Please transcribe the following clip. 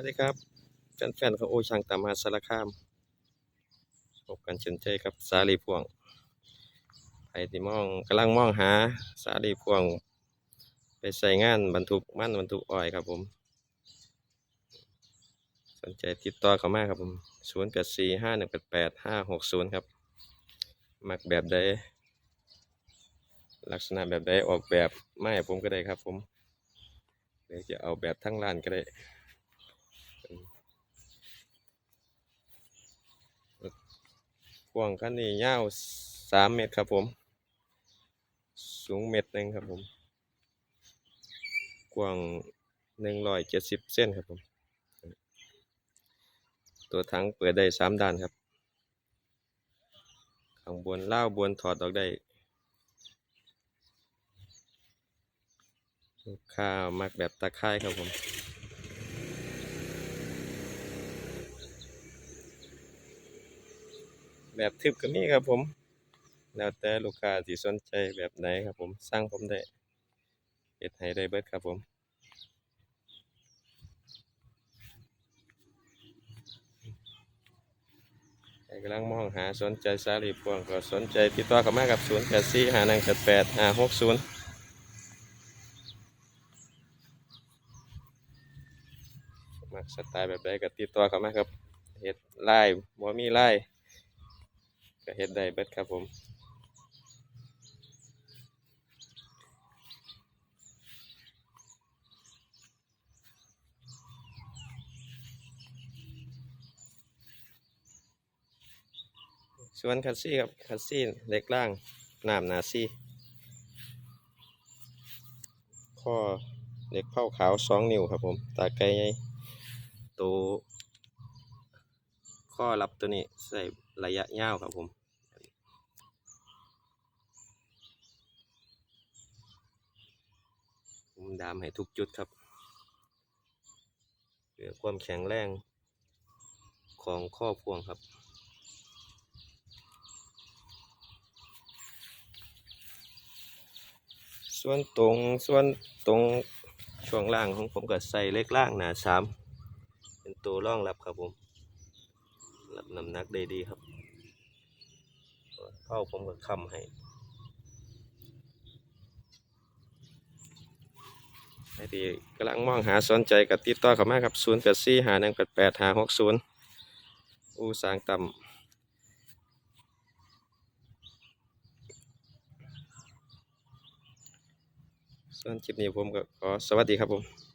วัสดีครับแฟนๆของโอช่างตามหาสารคามพบกันเช่นเคยครับสาลีพวงไปที่มองกำลังมองหาสาลีพวง ไปใส่งานบรรทุกมันบรรทุกอ้อยครับผม สนใจติดต่อเข้ามาครับผมศูนย์แปดสี่ห้าหนึ่งแปดแปดห้าหกศูนย์ครับ มักแบบใดลักษณะแบบใดออกแบบไม่ผมก็ได้ครับผมหรือจะเอาแบบทั้งร้านก็ได้ ว้างคันนี้ยาวสามเมตรครับผม สูงเมตรหนึ่งครับผม กว้างหนึ่งร้อยเจ็ดสิบเส้นครับผม ตัวถังเปิดได้สามด้านครับ ข้างบนเล่าวบนถอดออกได้ลูกค้ามักแบบตะไคร่ครับผม แบบทึบก็มีครับผม แล้วแต่ลูกค้าที่สนใจแบบไหนครับผมสร้างผมได้เฮ็ดให้ได้เบิดครับผมใครกำลังมองหาสนใจสาลีพวงก็สนใจติดต่อเข้ามากับ0 8 4 5 1 8 8 5 6 0มักสไตล์แบบใดก็ติดต่อเข้ามาครับเฮ็ดไล่บ่มีไล่ ก็เฮ็ดได้เบิดครับผมส่วนคัสซี่ครับคัสซี่เล็กล่างน้ำหนาซี่ข้อเล็กเผาขาวสองนิ้วครับผม ตาไกลใหญ่ตัว ข้อรับตัวนี้ใส่ระยะยาวครับผมผมดามให้ทุกจุดครับเพื่อความแข็งแรงของข้อพวงครับส่วนตรงส่วนตรงช่วงล่างของผมก็ใส่เล็กล่างหนาสามเป็นตัวรองรับครับผม รับน้ำหนักได้ดีครับเป้าผมก็คำให้ใครที่กำลังมองหาสนใจกับติดต่อเข้ามาครับ 0 8 4 5 1 8 8 5 6 0 อูสางต่ำส่วนคลิปนี้ผมก็ขอสวัสดีครับผม